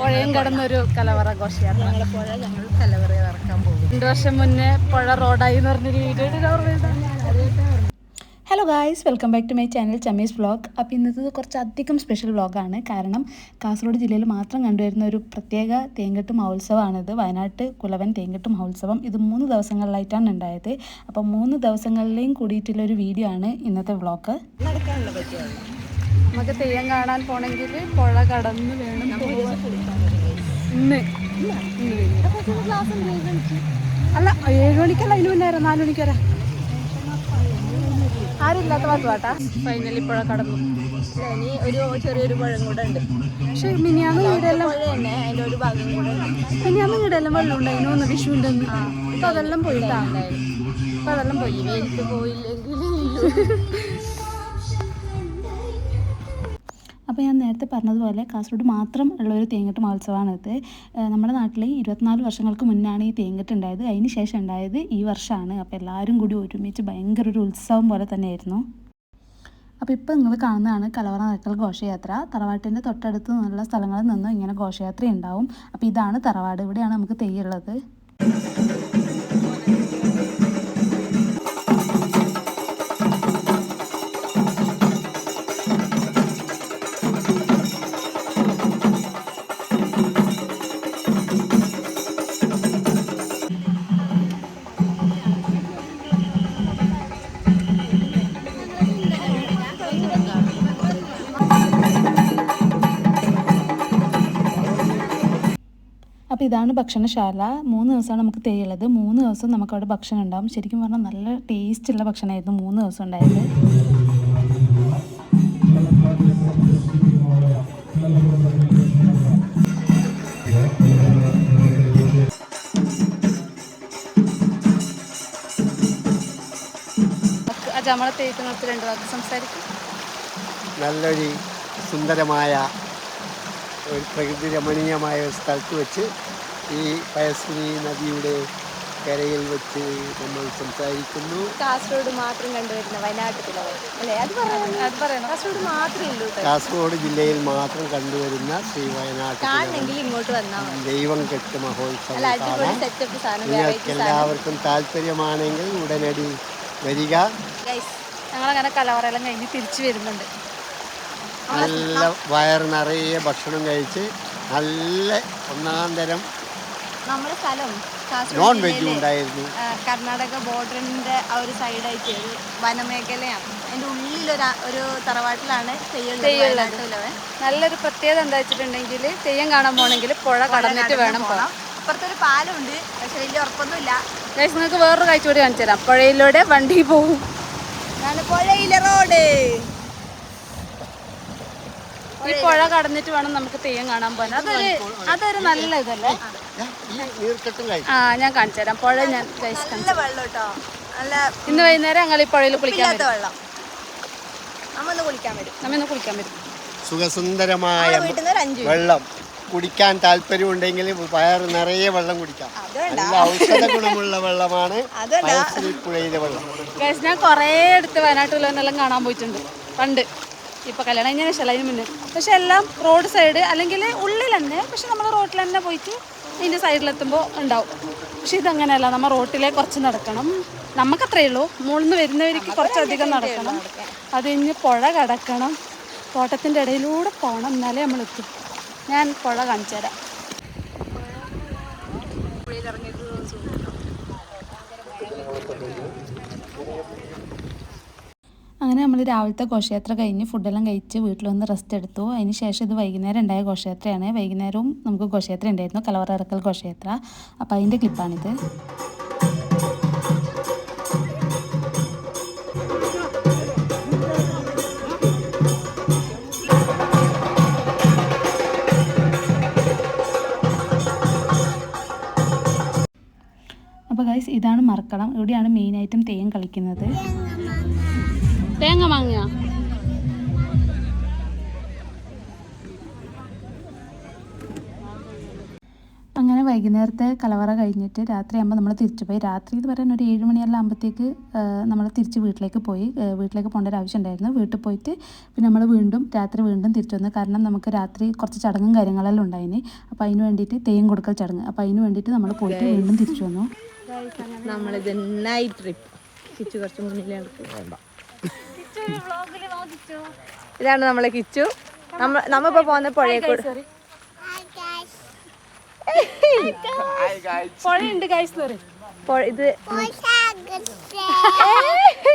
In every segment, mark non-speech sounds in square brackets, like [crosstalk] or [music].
പുഴയും കടന്നൊരു കലവറ ഘോഷയാത്ര ഞങ്ങളെ പുഴ ഞങ്ങൾ കലവറ ഇറക്കാൻ പോകും രണ്ടു വർഷം മുന്നേ പുഴ റോഡായി എന്ന് പറഞ്ഞൊരു video hello guys welcome back to my channel ചമീസ് vlog അപ്പോൾ കുറച്ച് അധികം സ്പെഷ്യൽ വ്ളോഗാണ് കാരണം കാസർഗോഡ് ജില്ലയിൽ മാത്രം കണ്ടുവരുന്ന ഒരു പ്രത്യേക തേങ്കെട്ട് മഹോത്സവമാണിത്. വയനാട്ട് കുലവൻ തേങ്കെട്ട് മഹോത്സവം. ഇത് മൂന്ന് ദിവസങ്ങളിലായിട്ടാണ് ഉണ്ടായത്. അപ്പോൾ മൂന്ന് ദിവസങ്ങളിലേയും കൂടിയിട്ടുള്ള ഒരു വീഡിയോ ആണ് ഇന്നത്തെ വ്ളോഗ് നടക്കാനുള്ള പറ്റിയാണ് നമുക്ക് തെയ്യം കാണാൻ പോണെങ്കിൽ പുഴ കടന്ന് വേണം. ഇന്ന്. അല്ല ഏഴ് മണിക്കല്ല അതിന് മുന്നേ വരാം നാല് മണിക്ക് വരാം? ആരില്ലാത്ത പാട്ട് പാട്ടാ ഫൈനലി പുഴ കടന്നു. ഇനി ഒരു ചെറിയൊരു പുഴം കൂടെ ഉണ്ട്. പക്ഷെ മിനിയാന്ന് വീടെല്ലാം പുഴ തന്നെ അതിന്റെ ഒരു ഭാഗം കൂടെ മിനിയാന്ന് വീടെല്ലാം വെള്ളം ഉണ്ടായിരുന്നു ഒന്ന് വിഷുവിന്റെ ഒന്ന് അപ്പൊ അതെല്ലാം പോയിട്ടാ? അപ്പൊ അതെല്ലാം പോയി. എനിക്ക് പോയില്ലെങ്കിൽ [laughs] അപ്പോൾ ഞാൻ നേരത്തെ പറഞ്ഞതുപോലെ കാസർഗോഡ് മാത്രം ഉള്ള ഒരു തേങ്ങട്ട് മഹോത്സവമാണ് ഇത് നമ്മുടെ നാട്ടിൽ ഇരുപത്തിനാല് വർഷങ്ങൾക്ക് മുന്നാണ് ഈ തേങ്ങട്ട് ഉണ്ടായത്. അതിന് ശേഷം ഉണ്ടായത് ഈ വർഷമാണ്. അപ്പോൾ എല്ലാവരും കൂടി ഒരുമിച്ച് ഭയങ്കര ഒരു ഉത്സവം പോലെ തന്നെയായിരുന്നു. അപ്പോൾ ഇപ്പോൾ നിങ്ങൾ കാണുന്നതാണ് കലവറ നടക്കൽ ഘോഷയാത്ര. തറവാട്ടിന്റെ തൊട്ടടുത്ത് നിന്നുള്ള സ്ഥലങ്ങളിൽ നിന്നും ഇങ്ങനെ ഘോഷയാത്ര ഉണ്ടാവും അപ്പോൾ ഇതാണ് തറവാട്. ഇവിടെയാണ് നമുക്ക് തെയ്യുള്ളത്. അപ്പോൾ ഇതാണ് ഭക്ഷണശാല. മൂന്ന് ദിവസമാണ് നമുക്ക് തേയുള്ളത് മൂന്ന് ദിവസം നമുക്ക് അവിടെ ഭക്ഷണം ഉണ്ടാവും. ശരിക്കും പറഞ്ഞാൽ നല്ല ടേസ്റ്റുള്ള ഭക്ഷണമായിരുന്നു മൂന്ന് ദിവസം ഉണ്ടായത്. നമ്മളെ തെയ്യത്തിനടുത്ത് രണ്ട് വാക്ക് സംസാരിക്കും. നല്ലൊരു സുന്ദരമായ ഒരു പ്രകൃതി രമണീയമായ ഒരു സ്ഥലത്ത് വെച്ച് ഈ പയസ്വിനി നദിയുടെ കരയിൽ വെച്ച് നമ്മൾ സംസാരിക്കുന്നു. കാസർഗോഡ് മാത്രം കണ്ടുവരുന്ന വയനാട്ടിലെ അല്ലേ? അത് പറയണം. അത് പറയണം. കാസർഗോഡ് ജില്ലയിൽ മാത്രം കണ്ടുവരുന്ന ശ്രീ വയനാട്ടിൽ കാണണമെങ്കിൽ ഇങ്ങോട്ട് വന്നാൽ ദൈവം കെട്ട് മഹോത്സവം നിങ്ങൾക്ക് എല്ലാവർക്കും താല്പര്യമാണെങ്കിൽ ഉടനടി വരിക. ഞങ്ങളങ്ങനെ കലവറയെല്ലാം കഴിഞ്ഞ് തിരിച്ചു വരുന്നുണ്ട്. നല്ല വയർ നിറയെ ഭക്ഷണം കഴിച്ച് നല്ല ഒന്നാം തരം നമ്മുടെ സ്ഥലം കാസർഗോഡ് നോൺ വെജ് ഉണ്ടായിരുന്നു. കർണാടക ബോർഡറിന്റെ ആ ഒരു സൈഡായിട്ട് ഒരു വനമേഖലയാണ്. അതിന്റെ ഉള്ളിലൊരു ഒരു തറവാട്ടിലാണ് തെയ്യുള്ളത് നല്ലൊരു പ്രത്യേകത എന്താ വെച്ചിട്ടുണ്ടെങ്കിൽ തെയ്യം കാണാൻ പോകണമെങ്കിൽ പുഴ കടന്നിട്ട് വേണം പോകാം അപ്പുറത്തൊരു പാലമുണ്ട് പക്ഷെ വലിയ ഉറപ്പൊന്നുമില്ല. നിങ്ങൾക്ക് വേറൊരു കാഴ്ച കൂടി കാണിച്ചു തരാം. പുഴയിലൂടെ വണ്ടി പോകും പുഴയിലെ റോഡ് ഈ പുഴ കടന്നിട്ട് വേണം നമുക്ക് തെയ്യം കാണാൻ പോകാൻ. അതൊരു അതൊരു നല്ല ഇതല്ലേ? ആ ഞാൻ കാണിച്ചു തരാം. പുഴ ഞാൻ നല്ല വെള്ളം കേട്ടോ നല്ല ഇന്ന് വൈകുന്നേരം ഞങ്ങൾ ഈ പുഴയിൽ കുളിക്കാൻ വരും. വെള്ളം. നമ്മൊന്ന് കുളിക്കാൻ വരും. നമ്മ ഇന്ന് കുളിക്കാൻ വരും. സുഖസുന്ദരമായ വെള്ളം. കുടിക്കാൻ താല്പര്യമുണ്ടെങ്കിൽ വയറ് നിറയെ വെള്ളം കുടിക്കാം. നല്ല ഔഷധ ഗുണമുള്ള വെള്ളമാണ് പുഴയിലെ വെള്ളം. ഞാൻ കുറേ അടുത്ത് വയനാട്ടിലെല്ലാം കാണാൻ പോയിട്ടുണ്ട്. പണ്ട് ഇപ്പൊ കല്യാണം കഴിഞ്ഞ ശേഷം അതിന് മുന്നേ? പക്ഷെ എല്ലാം റോഡ് സൈഡ് അല്ലെങ്കിൽ ഉള്ളിൽ തന്നെ പക്ഷെ നമ്മൾ റോട്ടിൽ തന്നെ പോയിട്ട് ഇതിന്റെ സൈഡിലെത്തുമ്പോൾ ഉണ്ടാവും. പക്ഷെ ഇതങ്ങനെയല്ല നമ്മൾ റോട്ടിലെ കുറച്ച് നടക്കണം. നമുക്കത്രയേ ഉള്ളൂ. മുകളിൽ നിന്ന് വരുന്നവർക്ക് കുറച്ചധികം നടക്കണം. അത് കഴിഞ്ഞ് പുഴ കടക്കണം. തോട്ടത്തിന്റെ ഇടയിലൂടെ പോകണം എന്നാലേ നമ്മൾ എത്തും. ഞാൻ പുഴ കാണിച്ചു തരാം അങ്ങനെ നമ്മൾ രാവിലത്തെ ഘോഷയാത്ര കഴിഞ്ഞ് ഫുഡെല്ലാം കഴിച്ച് വീട്ടിൽ വന്ന് റെസ്റ്റ് എടുത്തു. അതിന് ശേഷം ഇത് വൈകുന്നേരം ഉണ്ടായ ഘോഷയാത്രയാണ്. വൈകുന്നേരവും നമുക്ക് ഘോഷയാത്ര ഉണ്ടായിരുന്നു. കലവറ ഇറക്കൽ ഘോഷയാത്ര. അപ്പോൾ അതിന്റെ ക്ലിപ്പാണിത് അപ്പോൾ ഗൈസ് ഇതാണ് മറക്കണം ഇവിടെയാണ് മെയിൻ മെയിനായിട്ടും തെയ്യം കളിക്കുന്നത്. തേങ്ങ വാങ്ങുക. അങ്ങനെ വൈകുന്നേരത്തെ കലവറ കഴിഞ്ഞിട്ട് രാത്രിയാകുമ്പോൾ നമ്മൾ തിരിച്ചു പോയി. രാത്രി എന്ന് പറയാൻ ഒരു ഏഴ് മണിയെല്ലാം ആകുമ്പോഴത്തേക്ക് നമ്മൾ തിരിച്ച് വീട്ടിലേക്ക് പോയി. വീട്ടിലേക്ക് പോകേണ്ട ഒരു ആവശ്യം ഉണ്ടായിരുന്നു വീട്ടിൽ പോയിട്ട് പിന്നെ നമ്മൾ വീണ്ടും രാത്രി വീണ്ടും തിരിച്ചു വന്നു. കാരണം നമുക്ക് രാത്രി കുറച്ച് ചടങ്ങും കാര്യങ്ങളെല്ലാം ഉണ്ടായിന്. അപ്പോൾ അതിന് വേണ്ടിയിട്ട് തെയ്യം കൊടുക്കൽ ചടങ്ങ്. അപ്പോൾ അതിന് വേണ്ടിയിട്ട് നമ്മൾ പോയിട്ട് വീണ്ടും തിരിച്ചു വന്നു. നമ്മളിത് നൈറ്റ് ട്രിപ്പ് കുറച്ച് മുന്നിലേക്ക് ഇതാണ് നമ്മളെ കിച്ചു. നമ്മ നമ്മിപ്പോ പോകുന്ന പുഴയെ കൂടെ. പുഴയുണ്ട് പുഴ- ഇത് [laughs]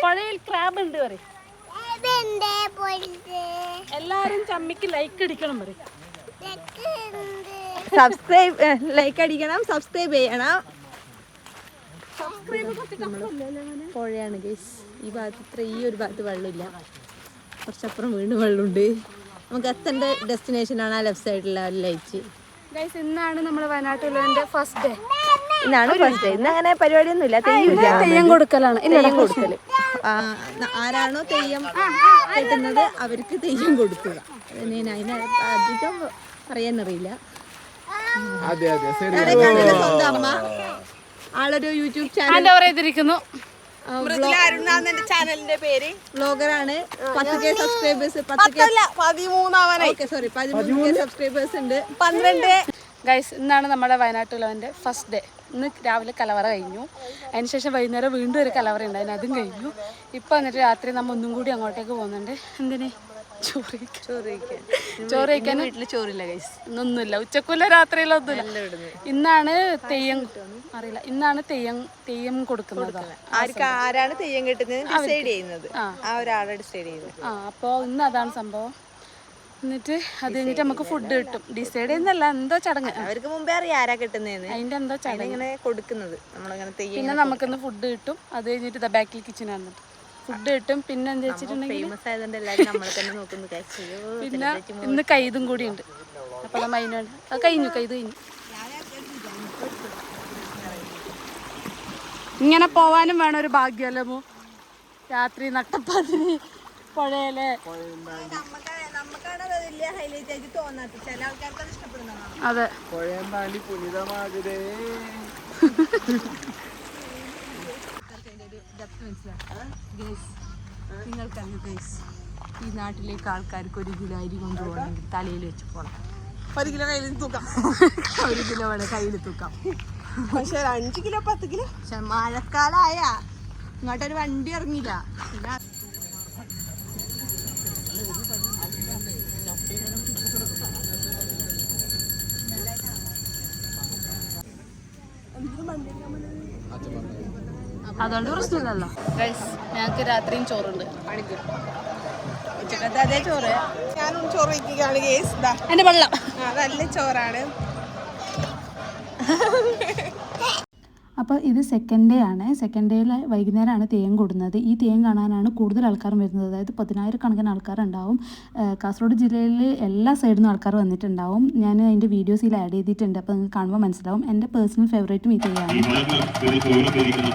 പുഴയിൽ ക്രാബ് ഉണ്ട് പറയും. എല്ലാരും ചമ്മിക്ക് ലൈക്ക് അടിക്കണം പറയും. സബ്സ്ക്രൈബ് ലൈക്ക് അടിക്കണം സബ്സ്ക്രൈബ് ചെയ്യണം. പുഴയാണ് ഗൈസ് ഈ ഭാഗത്ത് ഇത്ര ഈ ഒരു ഭാഗത്ത് വെള്ളമില്ല. കുറച്ചപ്പുറം വീണ്ടും വെള്ളമുണ്ട്. നമുക്ക് എത്തേണ്ട ഡെസ്റ്റിനേഷൻ ആണ് ആ ലെഫ്റ്റ് സൈഡിലുള്ള ലൈറ്റ് ഗൈസ് ഇന്നാണ് നമ്മുടെ വയനാട്ടിലെ ഫസ്റ്റ് ഡേ ഇന്നാണ് ഫസ്റ്റ് ഡേ ഇന്ന് അങ്ങനെ പരിപാടിയൊന്നുമില്ല. തെയ്യമില്ല തെയ്യം കൊടുക്കലാണ്. തെയ്യം കൊടുക്കൽ. ആരാണോ തെയ്യം കെട്ടുന്നത് അവർക്ക് തെയ്യം കൊടുക്കുക. അതിന് അതിന് അധികം പറയാനറിയില്ല. അതെ അതെ. സ്വന്തം അമ്മ? ആളൊരു യൂട്യൂബ് ചാനൽ പറയതിരിക്കുന്നു ചാനലിന്റെ പേര്. ബ്ലോഗറാണ്. പത്ത് കെ സബ്സ്ക്രൈബേഴ്സ് പതിമൂന്നാവാനായി. സോറി പതിമൂന്ന് കെ സബ്സ്ക്രൈബേഴ്സ് ഉണ്ട്. പന്ത്രണ്ട്. ഗൈസ് ഇന്നാണ് നമ്മുടെ വയനാട്ടിലുള്ളവന്റെ ഫസ്റ്റ് ഡേ ഇന്ന് രാവിലെ കലവറ കഴിഞ്ഞു. അതിനുശേഷം വൈകുന്നേരം വീണ്ടും ഒരു കലവറ ഉണ്ടായിരുന്നു. അതും കഴിഞ്ഞു. ഇപ്പോൾ എന്നിട്ട് രാത്രി നമ്മൾ ഒന്നും കൂടി അങ്ങോട്ടേക്ക് പോകുന്നുണ്ട്. എന്തിന്? ചോറ്. ചോറ് കഴിക്കാൻ ചോറില്ല ഗൈസ് ഒന്നുമില്ല. ഉച്ചക്കുല്ല രാത്രിയിലൊന്നുമില്ല ഇന്നാണ് തെയ്യം അറിയില്ല. ഇന്നാണ് തെയ്യം തെയ്യം കൊടുക്കുന്നത്. ആരാണ് തെയ്യം കിട്ടുന്നത്? ഡിസൈഡ് ചെയ്യുന്നത്. ആ. ഒരാളെ ഡിസൈഡ് ചെയ്യുന്നത്. ആ അപ്പോൾ ഇന്ന് അതാണ് സംഭവം. എന്നിട്ട് അത് കഴിഞ്ഞിട്ട് നമുക്ക് ഫുഡ് കിട്ടും. ഡിസൈഡ് ചെയ്യുന്നല്ല എന്തോ ചടങ്ങ്. അവർക്ക് മുമ്പേ അറിയാം ആരാ കിട്ടുന്നതെന്ന് അതിന്റെ എന്തോ ചടങ്ങ്. ഇങ്ങനെ കൊടുക്കുന്നത്. നമ്മളിങ്ങനെ പിന്നെ നമുക്കിന്ന് ഫുഡ് കിട്ടും. അത് കഴിഞ്ഞിട്ട് ബാക്കിൽ കിച്ചൺ ഫുഡ് കിട്ടും. പിന്നെ എന്താ വെച്ചിട്ടുണ്ടെങ്കിൽ ഫേമസ് ആയതുകൊണ്ട് എല്ലാവരും നമ്മളെ തന്നെ നോക്കുന്നു. കഴിച്ചോ പിന്നെ ഇന്ന് കൈതും കൂടി ഉണ്ട് അപ്പോൾ നമ്മൾ അതിന് വേണ്ടി അത് കഴിഞ്ഞു കൈത് കഴിഞ്ഞു. ഇങ്ങനെ പോവാനും വേണം ഒരു ഭാഗ്യമല്ലോ രാത്രി നട്ടപ്പാതിന് പുഴയിലെ നമുക്കാണ് വലിയ ഹൈലൈറ്റ് ആയിട്ട് തോന്നാത്തത് ചില ആൾക്കാർക്ക് അത് പുനിതമാകുതേ. [laughs] നിങ്ങൾക്കറിയോ ഗൈസ് ഈ നാട്ടിലേക്ക് ആൾക്കാർക്ക് ഒരു കിലോ അരി കൊണ്ടുപോകണമെങ്കിൽ തലയിൽ വെച്ച് പോകണം ഒരു കിലോ കയ്യിൽ തൂക്കാം. ഒരു കിലോ വേണം കയ്യിൽ തൂക്കാം. പക്ഷെ അഞ്ച് കിലോ പത്ത് കിലോ? പക്ഷെ മഴക്കാലായ ഇങ്ങോട്ടൊരു വണ്ടി ഇറങ്ങില്ല പിന്നെ അതുകൊണ്ട് പ്രശ്നമില്ലല്ലോ. ഞങ്ങൾക്ക് രാത്രിയും ചോറുണ്ട്. ഉച്ചക്കത്തെ അതേ ചോറ്. ഞാനും ചോറ് വയ്ക്കുകയാണ് കേസ് എന്റെ വെള്ളം. ആ, നല്ല ചോറാണ്. [laughs] അപ്പോൾ ഇത് സെക്കൻഡ് ഡേ ആണ്. സെക്കൻഡ് ഡേയിൽ വൈകുന്നേരമാണ് തേൻ കൂടുന്നത്. ഈ തേൻ കാണാനാണ് കൂടുതൽ ആൾക്കാർ വരുന്നത്. അതായത് പതിനായിരക്കണക്കിന് ആൾക്കാരുണ്ടാവും. കാസർഗോഡ് ജില്ലയിൽ എല്ലാ സൈഡിൽ നിന്നും ആൾക്കാർ വന്നിട്ടുണ്ടാവും. ഞാൻ അതിന്റെ വീഡിയോസിൽ ആഡ് ചെയ്തിട്ടുണ്ട്. അപ്പോൾ നിങ്ങൾക്ക് കാണുമ്പോൾ മനസ്സിലാവും. എന്റെ പേഴ്സണൽ ഫേവറേറ്റും ഈ തെയ്യമാണ് ഈ മരങ്ങൾ ഒരു സൗകര്യം ധരിക്കണം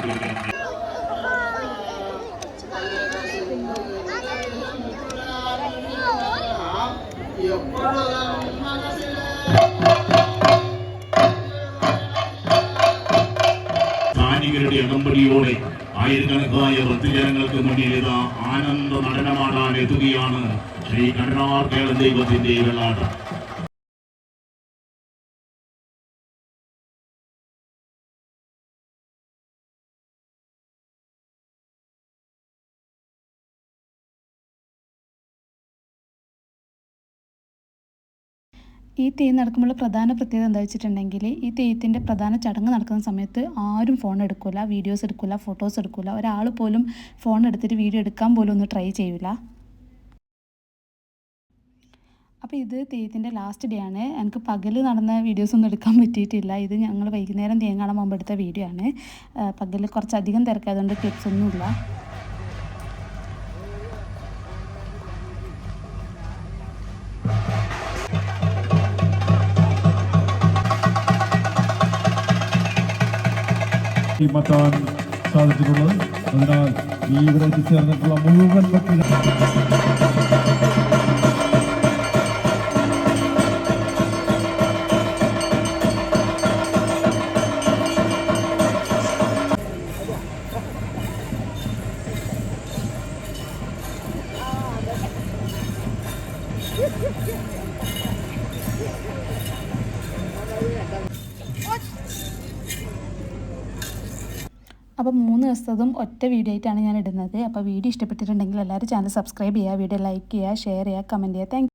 വേണ്ടുന്ന സ്ഥാനികരുടെ അകമ്പടിയോടെ ആയിരക്കണക്കായ ഭക്തജനങ്ങൾക്ക് മുന്നിൽ ഇതാ ആനന്ദ നടനമാടാൻ എത്തുകയാണ് ശ്രീ കണ്ണാർ കേളൻ ദൈവത്തിന്റെ വെള്ളാട്ടം ഈ തെയ്യം നടക്കുമ്പോൾ പ്രധാന പ്രത്യേകത എന്താ വെച്ചിട്ടുണ്ടെങ്കിൽ ഈ തെയ്യത്തിന്റെ പ്രധാന ചടങ്ങ് നടക്കുന്ന സമയത്ത് ആരും ഫോൺ എടുക്കില്ല വീഡിയോസ് എടുക്കില്ല ഫോട്ടോസ് എടുക്കില്ല ഒരാൾ പോലും ഫോൺ എടുത്തിട്ട് വീഡിയോ എടുക്കാൻ പോലും ഒന്ന് ട്രൈ ചെയ്യില്ല അപ്പോൾ ഇത് തെയ്യത്തിന്റെ ലാസ്റ്റ് ഡേ ആണ്. എനിക്ക് പകൽ നടന്ന വീഡിയോസ് ഒന്നും എടുക്കാൻ പറ്റിയിട്ടില്ല. ഇത് ഞങ്ങൾ വൈകുന്നേരം തേങ്ങ കാണാൻ പോകുമ്പോൾ എടുത്ത വീഡിയോ ആണ്. പകൽ കുറച്ചധികം തിരക്കായതുകൊണ്ട് ക്ലിപ്സ് ഒന്നുമില്ല. മാറ്റാൻ സാധിച്ചിട്ടുള്ളത്. അതിനാൽ ഈ ഇവിടെ ചേർന്നിട്ടുള്ള മുഴുവൻ ഭക്തജന അപ്പോൾ മൂന്ന് ദിവസത്തതും ഒറ്റ വീഡിയോ ആയിട്ടാണ് ഞാൻ ഇടുന്നത്. അപ്പോൾ വീഡിയോ ഇഷ്ടപ്പെട്ടിട്ടുണ്ടെങ്കിൽ എല്ലാവരും ചാനൽ സബ്സ്ക്രൈബ് ചെയ്യുക വീഡിയോ ലൈക്ക് ചെയ്യുക ഷെയർ ചെയ്യുക കമന്റ് ചെയ്യുക. താങ്ക്